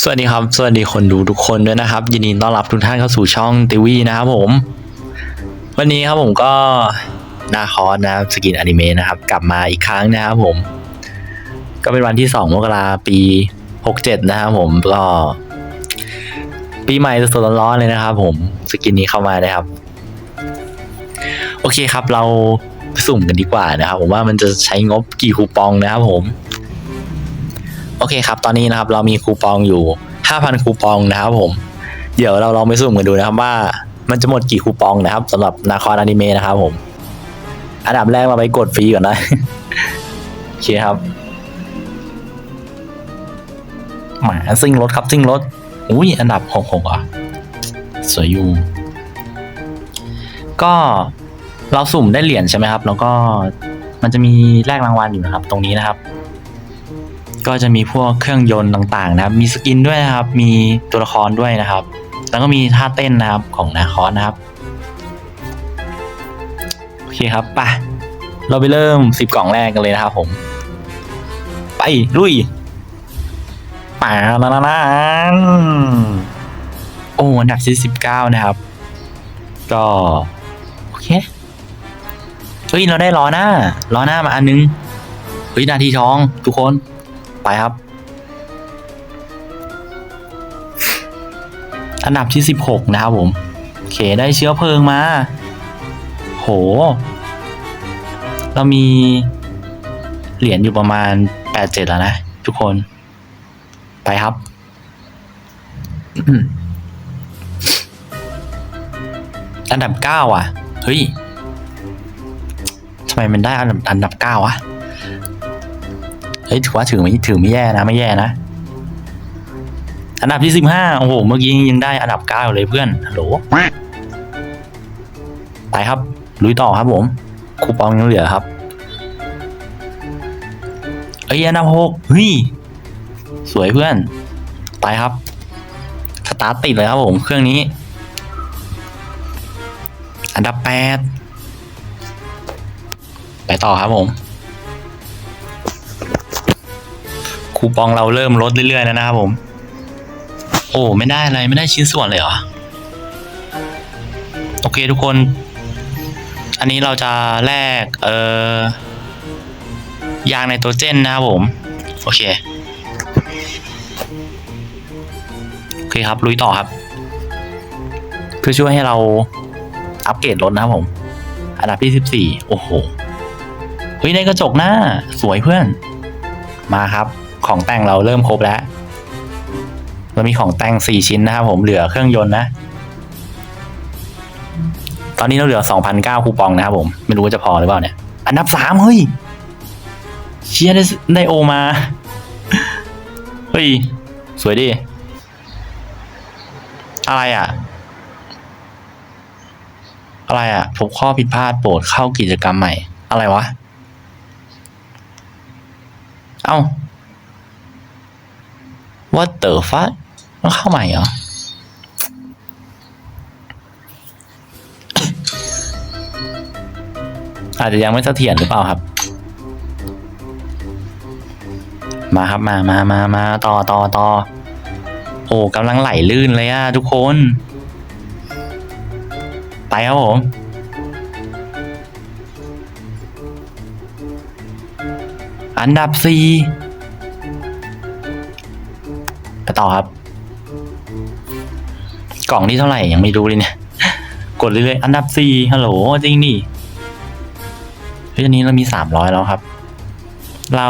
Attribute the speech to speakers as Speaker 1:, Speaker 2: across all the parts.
Speaker 1: สวัสดีครับ สวัสดีคนดูทุกคนด้วยนะครับ ยินดีต้อนรับทุกท่านเข้าสู่ช่องติวีนะครับผม วันนี้ครับผมก็นาคอสนะครับสกินอนิเมะนะครับ กลับมาอีกครั้งนะครับผม ก็เป็นวันที่2มกราปี 67 นะครับผมก็ ปีใหม่สดร้อนๆเลยนะครับผมสกินนี้เข้ามานะครับ โอเคครับเราสุ่มกันดีกว่านะครับ ผมว่ามันจะใช้งบกี่คูปองนะครับผม โอเคครับ ตอนนี้นะครับเรามีคูปองอยู่ 5,000 คูปองนะครับผม เดี๋ยวเราลองไปสุ่มกันดูนะครับว่ามันจะหมดกี่คูปองนะครับสำหรับนาคอนอนิเมะนะครับผม อันดับแรกเราไปกดฟรีก่อนนะ โอเคครับหมาซิ่งรถครับซิ่งรถ อุ้ยอันดับหกหกอะ สวยอยู่ ก็เราสุ่มได้เหรียญใช่ไหมครับ แล้วก็มันจะมีแลกรางวัลอยู่นะครับ ตรงนี้นะครับ ก็จะมีพวกเครื่องยนต์ต่างๆนะครับ มีสกินด้วยนะครับ มีตัวละครด้วยนะครับ แล้วก็มีท่าเต้นนะครับของนาคอสนะครับ โอเคครับไปเราไปเริ่มสิบกล่องแรกกันเลยนะครับผม ไป ลุยป่านานานาโอ้อันดับที่สิบเก้านะครับ ก็ โอเคเฮ้ย เราได้ล้อหน้าล้อหน้ามาอันนึงเฮ้ยนาทีทอง ทุกคน ไปครับ อันดับที่สิบหกนะครับผมโอเคได้เชื้อเพลิงมา โห เรามีเหรียญอยู่ประมาณแปดเจ็ดแล้วนะ ทุกคนไปครับ อันดับเก้าอะ เฮ้ยทำไมมันได้อันดับอันดับเก้าวะ เฮ้ยถือว่าถือไม่ถือไม่แย่นะไม่แย่นะ อันดับที่สิบห้าโอ้โห เมื่อกี้ยังได้อันดับเก้าเลยเพื่อนฮัลโหลไปครับ ลุยต่อครับผม คูปองยังเหลือครับ เอ้ยอันดับหกเฮ้ย สวยเพื่อน ไปครับ สตาร์ทติดเลยครับผมเครื่องนี้ อันดับแปดไปต่อครับผม คูปองเราเริ่มลดเรื่อยๆแล้วนะครับผม โอ้ไม่ได้อะไรไม่ได้ชิ้นส่วนเลยเหรอ โอเคทุกคน อันนี้เราจะแลกเอ่อยางในตัวเจนนะครับผม โอเคโอเคครับลุยต่อครับ เพื่อช่วยให้เราอัปเกรดรถนะครับผม อันดับที่สิบสี่โอ้โหเฮ้ยในกระจกหน้า สวยเพื่อน มาครับ ของแต่งเราเริ่มครบแล้ว เรามีของแต่งสี่ชิ้นนะครับผมเหลือเครื่องยนต์นะ ตอนนี้เราเหลือสองพันเก้าคูปองนะครับผม ไม่รู้ว่าจะพอหรือเปล่าเนี่ย อันดับสามเฮ้ย เชียร์ได้ได้โอมา เฮ้ย สวยดิ อะไรอะอะไรอะพบข้อผิดพลาดโปรดเข้ากิจกรรมใหม่ อะไรวะ เอ้า What the fuck ต้องเข้าใหม่เหรอ อาจจะยังไม่เสถียรหรือเปล่าครับ มาครับมามามามาต่อต่อต่อโอ้กำลังไหลลื่นเลยอะทุกคน ไปครับผมอันดับสี่ ต่อครับ กล่องที่เท่าไหร่ยังไม่รู้เลยเนี่ย กดเรื่อยๆอันดับสี่ฮัลโหลจริงดิเฮ้ยอันนี้เรามีสามร้อยแล้วครับ เรา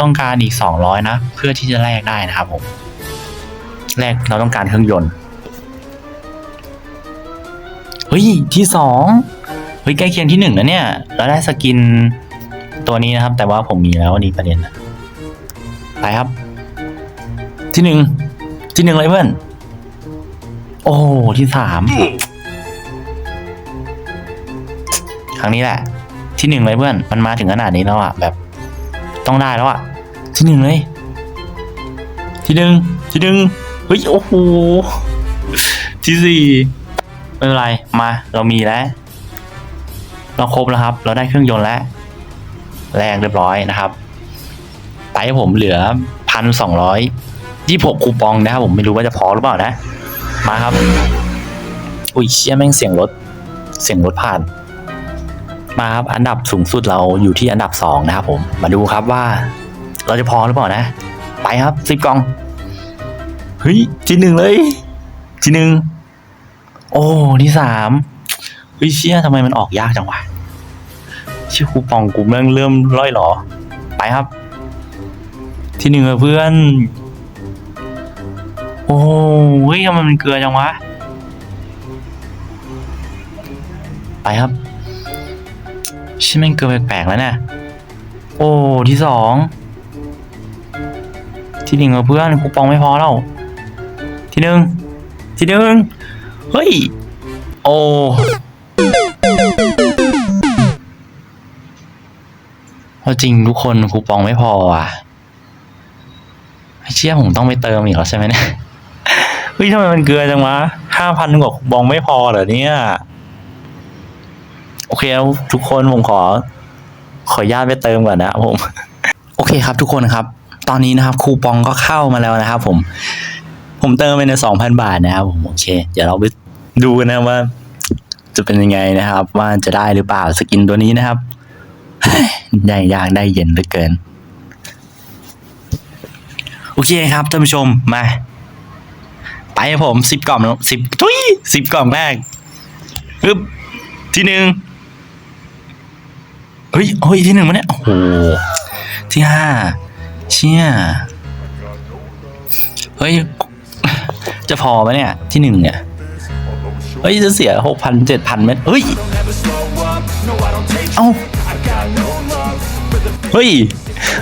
Speaker 1: ต้องการอีกสองร้อยนะ เพื่อที่จะแลกได้นะครับผมแลกเราต้องการเครื่องยนต์เฮ้ยที่สองเฮ้ยใกล้เคียงที่หนึ่งนะเนี่ยเราได้สกินตัวนี้นะครับ แต่ว่าผมมีแล้วอันนี้ประเด็นนะไปครับ ที่หนึ่งที่หนึ่งเลยเพื่อน โอ้ที่สามครั้งนี้แหละ ที่หนึ่งเลยเพื่อน มันมาถึงขนาดนี้แล้วอะ แบบ ต้องได้แล้วอะ ที่หนึ่งเลย ที่หนึ่งที่หนึ่งเฮ้ยโอ้โหที่สี่ไม่เป็นไรมาเรามีแล้ว เราครบแล้วครับ เราได้เครื่องยนต์แล้ว แรงเรียบร้อยนะครับ ไปผมเหลือพันสองร้อย ยี่หกคูปองนะครับผมไม่รู้ว่าจะพอหรือเปล่านะ มาครับ อุ้ยเชี่ยแม่งเสียงรถ เสียงรถผ่าน มาครับอันดับสูงสุดเราอยู่ที่อันดับสองนะครับผม มาดูครับว่า เราจะพอหรือเปล่านะ ไปครับสิบกล่องเฮ้ยทีหนึ่งเลยทีหนึ่งโอ้ที่สามเฮ้ยเชี่ยทำไมมันออกยากจังวะชี่ยคูปองกูแม่งเริ่มร่อยหรอ ไปครับ ที่หนึ่งเพื่อน โอ้ยทำไมมันเกลือจังวะ ไปครับชิแม่งเกลือแปลกๆแล้วเนี่ยโอ้ที่สองที่หนึ่งเพื่อนคูปองไม่พอแล้วที่หนึ่งที่หนึ่งเฮ้ย โอ้เอจริงทุกคนคูปองไม่พออะเชี่ยผมต้องไปเติมอีกแล้วใช่ไหมเนี่ย เฮ้ยทำไมมันเกลือจังวะห้าพันกว่าคูปองไม่พอเหรอเนี่ย โอเคแล้วทุกคนผมขอ ขออนุญาตไปเติมก่อนนะผม โอเคครับทุกคนครับ ตอนนี้นะครับ คูปองก็เข้ามาแล้วนะครับผม ผมเติมไปในสองพันบาทนะครับผมโอเค เดี๋ยวเราไปดูกันนะว่า จะเป็นยังไงนะครับ ว่าจะได้หรือเปล่าสกินตัวนี้นะครับได้ยากได้เย็นเหลือเกิน โอเคครับท่านผู้ชมมา ไปผมสิบกล่องสิบทุยสิบกล่องแรกปึ๊บที่หนึ่งเฮ้ยเฮ้ยที่หนึ่งมาเนี่ยโอ้โหที่ห้าเชี่ยเฮ้ย จะพอไหมเนี่ย ที่หนึ่งเนี่ย เฮ้ย จะเสียหกพันเจ็ดพันเมตรเฮ้ย เอ้า เฮ้ย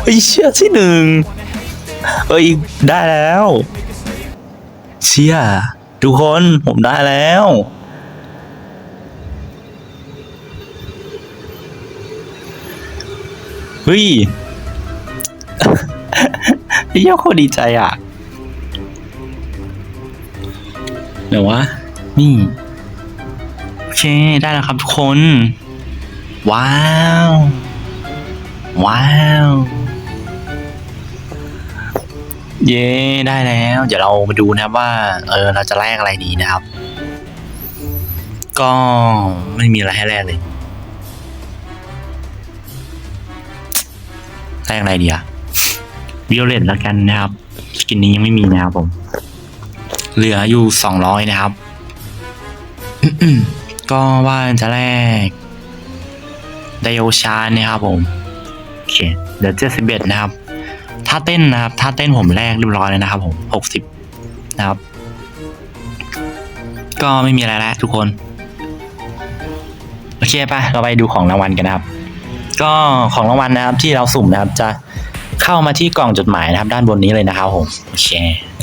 Speaker 1: เฮ้ยเชื่อที่หนึ่งเฮ้ย ได้แล้ว เชี่ยทุกคนผมได้แล้ว เฮ้ยเฮ้ยโคตรดีใจอะเดี๋ยววะ นี่ โอเค ได้แล้วครับทุกคน ว้าว ว้าว เย้ได้แล้ว เดี๋ยวเรามาดูนะครับว่า เออเราจะแลกอะไรดีนะครับ ก็ไม่มีอะไรให้แลกเลยแลกอะไรดีอะวิโอเลตแล้วกันนะครับสกินนี้ยังไม่มีนะครับผม เหลืออยู่สองร้อยนะครับ ก็ว่าจะแลกไดโอชานะครับผม โอเคเดี๋ยวเจ็ดสิบเอ็ดนะครับาเต้นนะครับถ้าเต้นผมแรกเรียบร้อยเลยนะครับ ผมหกสิบนะครับ ก็ไม่มีอะไรแล้วทุกคน โอเคไปเราไปดูของรางวัลกันนะครับ ก็ของรางวัลนะครับที่เราสุ่มนะครับ จะเข้ามาที่กล่องจดหมายนะครับ ด้านบนนี้เลยนะครับผมโอเค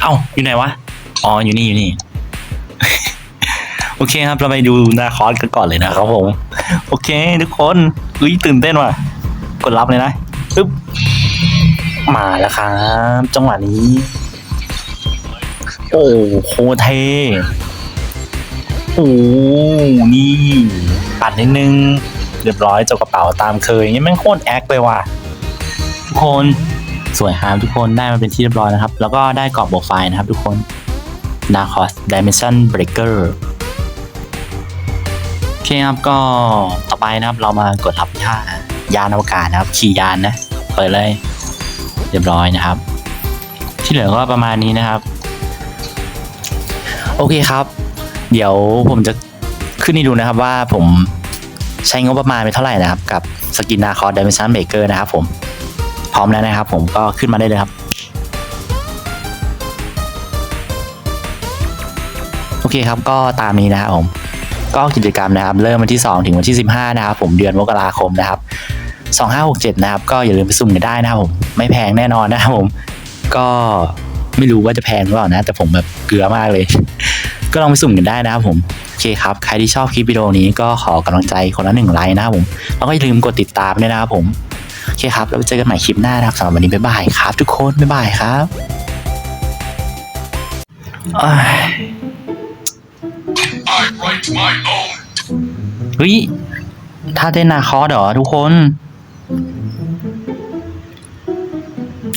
Speaker 1: เอ้าอยู่ไหนวะอ๋ออยู่นี่อยู่นี่โอเคครับเราไปดูนาคอสกันก่อนเลยนะครับผม โอเค ทุกคนอุ้ยตื่นเต้นว่ะ กดรับเลยนะปึ๊บ มาแล้วครับ จังหวะนี้ โอ้โคเท่โอ้นี่ปัดนิดนึง เรียบร้อยเจ้ากระเป๋าตามเคยนี่แม่งโคตรแอคเลยว่ะ ทุกคนสวยครับทุกคนได้มาเป็นที่เรียบร้อยนะครับ แล้วก็ได้กรอบโปรไฟล์นะครับทุกคน Narcos Dimension Breaker โอเคครับก็ต่อไปนะครับเรามากดรับย่ายานอวกาศนะครับ ขี่ยานนะ เปิดเลย เรียบร้อยนะครับ ที่เหลือก็ประมาณนี้นะครับ โอเคครับ เดี๋ยวผมจะขึ้นให้ดูนะครับว่าผมใช้งบประมาณไปเท่าไหร่นะครับ กับสกินนาคอร์ด i ด e n s i o n Maker นะครับผมพร้อมแล้วนะครับ ผมก็ขึ้นมาได้เลยครับ โอเคครับก็ตามนี้นะครับผมก็กิจกรรมนะครับ เริ่มวันที่ 2 ถึงวันที่ 15 นะครับ ผมเดือนมกราคมนะครับ 2567 นะครับ ก็อย่าลืมไปสุ่มกันได้นะครับผม ไม่แพงแน่นอนนะครับผม ก็ไม่รู้ว่าจะแพงหรือเปล่านะ แต่ผมแบบเกลือมากเลย ก็ลองไปสุ่มกันได้นะครับผมโอเคครับ ใครที่ชอบคลิปวิดีโอนี้ก็ขอกำลังใจคนละหนึ่งไลค์นะครับผม แล้วก็อย่าลืมกดติดตามด้วยนะครับผม โอเคครับ แล้วเจอกันใหม่คลิปหน้านะครับสำหรับวันนี้บ๊ายบายครับ ทุกคนบ๊ายบายครับเฮ้ยถ้าเต้นนาคอร์ดเหรอทุกคน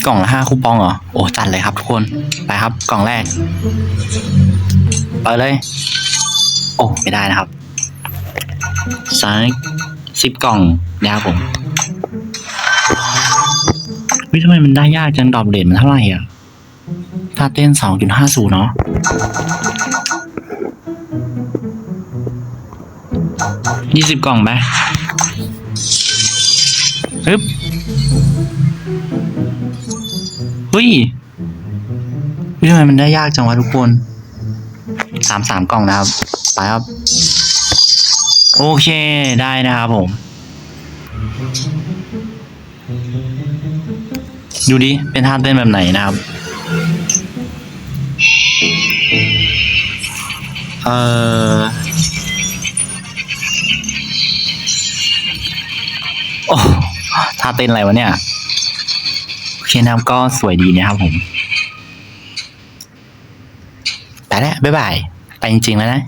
Speaker 1: กล่องละห้าคูปองเหรอ โอ้จัดเลยครับทุกคน ไปครับ กล่องแรกเปิดเลย โอ้ไม่ได้นะครับสักสิบกล่องนะครับผมวิทำไมมันได้ยากจังดรอปเลทมันเท่าไหร่อะ ถ้าเต้นสองจุดห้าศูนย์เนาะยี่สิบกล่องไหมฮึบ เฮ้ยทำไมมันได้ยากจังวะทุกคนสามสามกล่องนะครับ ไปครับ โอเคได้นะครับผม ดูดิ เป็นท่าเต้นแบบไหนนะครับ เออโอ้ท่าเต้นอะไรวะเนี่ย เคนะครับก็สวยดีนะครับผมไปแล้วบ๊ายบาย ไปจริงๆแล้วนะ